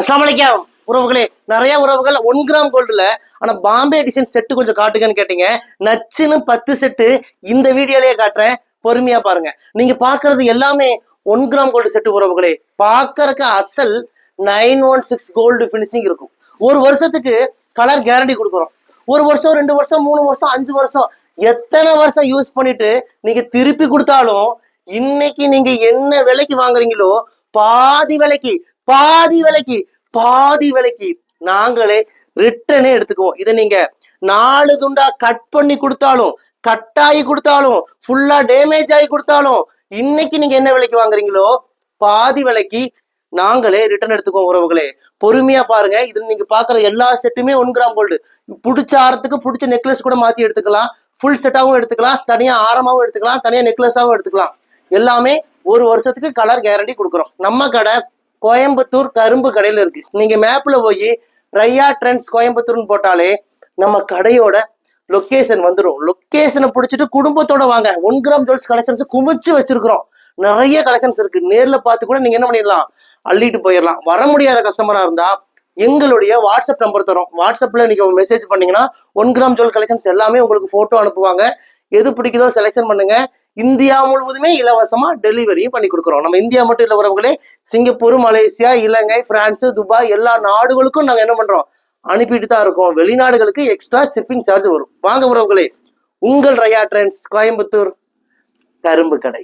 அஸ்ஸலாமு உறவுகளே நிறைய உறவுகள் ஒன் கிராம் கோல்டுல ஆனா பாம்பே டிசைன் செட்டு கொஞ்சம் காட்டுங்கன்னு கேட்டீங்க. நச்சுன்னு பத்து செட்டு இந்த வீடியோலயே காட்டுறேன். பொறுமையா பாருங்க. நீங்க பாக்குறது எல்லாமே ஒன் கிராம் கோல்டு செட்டு உறவுகளே. பாக்குறக்கு அசல் nine one six gold finishing இருக்கும். ஒரு வருஷத்துக்கு கலர் கேரண்டி கொடுக்குறோம். ஒரு வருஷம் ரெண்டு வருஷம் மூணு வருஷம் அஞ்சு வருஷம் எத்தனை வருஷம் யூஸ் பண்ணிட்டு நீங்க திருப்பி கொடுத்தாலும் இன்னைக்கு நீங்க என்ன விலைக்கு வாங்குறீங்களோ பாதி விலைக்கு பாதி விலைக்கு பாதி விலைக்கு நாங்களே ரிட்டனே எடுத்துக்குவோம். இதை நீங்க நாலு துண்டா கட் பண்ணி கொடுத்தாலும் கட் ஆகி கொடுத்தாலும் ஃபுல்லா டேமேஜ் ஆகி கொடுத்தாலும் இன்னைக்கு நீங்க என்ன விலைக்கு வாங்குறீங்களோ பாதி விலைக்கு நாங்களே ரிட்டர்ன் எடுத்துக்குவோம் உறவுகளே. பொறுமையா பாருங்க. இது நீங்க பாக்குற எல்லா செட்டுமே ஒன் கிராம் கோல்டு பிடிச்ச ஆரத்துக்கு பிடிச்ச நெக்லஸ் கூட மாத்தி எடுத்துக்கலாம். ஃபுல் செட்டாவும் எடுத்துக்கலாம். தனியா ஆரமாவும் எடுத்துக்கலாம். தனியா நெக்லஸாகவும் எடுத்துக்கலாம். எல்லாமே ஒரு வருஷத்துக்கு கலர் கேரண்டி கொடுக்குறோம். நம்ம கடை கோயம்புத்தூர் கரும்பு கடையில் இருக்கு. நீங்க மேப்ல போய் ரையா ட்ரெண்ட்ஸ் கோயம்புத்தூர்னு போட்டாலே நம்ம கடையோட லொக்கேஷன் வந்துடும் லொக்கேஷனை பிடிச்சிட்டு குடும்பத்தோட வாங்க. ஒன் கிராம் ஜுவல்ஸ் கலெக்ஷன்ஸ் குமிச்சு வச்சிருக்கிறோம். நிறைய கலெக்ஷன்ஸ் இருக்கு. நேர்ல பார்த்து கூட நீங்க என்ன பண்ணிடலாம்? அள்ளிட்டு போயிடலாம். வர முடியாத கஸ்டமரா இருந்தா எங்களுடைய வாட்ஸ்அப் நம்பர் தரோம். வாட்ஸ்அப்ல நீங்க மெசேஜ் பண்ணீங்கன்னா ஒன் கிராம் ஜுவல் கலெக்ஷன்ஸ் எல்லாமே உங்களுக்கு போட்டோ அனுப்புவாங்க. எது பிடிக்குதோ செலெக்ஷன் பண்ணுங்க. இந்தியா முழுவதுமே இலவசமா டெலிவரியும் பண்ணி கொடுக்குறோம். நம்ம இந்தியா மட்டும் இல்ல உறவுகளே Singapore Malaysia Ilankai France Dubai எல்லா நாடுகளுக்கும் நாங்க என்ன பண்றோம்? அனுப்பிட்டு தான் இருக்கோம். வெளிநாடுகளுக்கு எக்ஸ்ட்ரா ஷிப்பிங் சார்ஜ் வரும். வாங்க உறவுகளே உங்கள் ரயா ட்ரெண்ட்ஸ் கோயம்புத்தூர் கரும்பு கடை.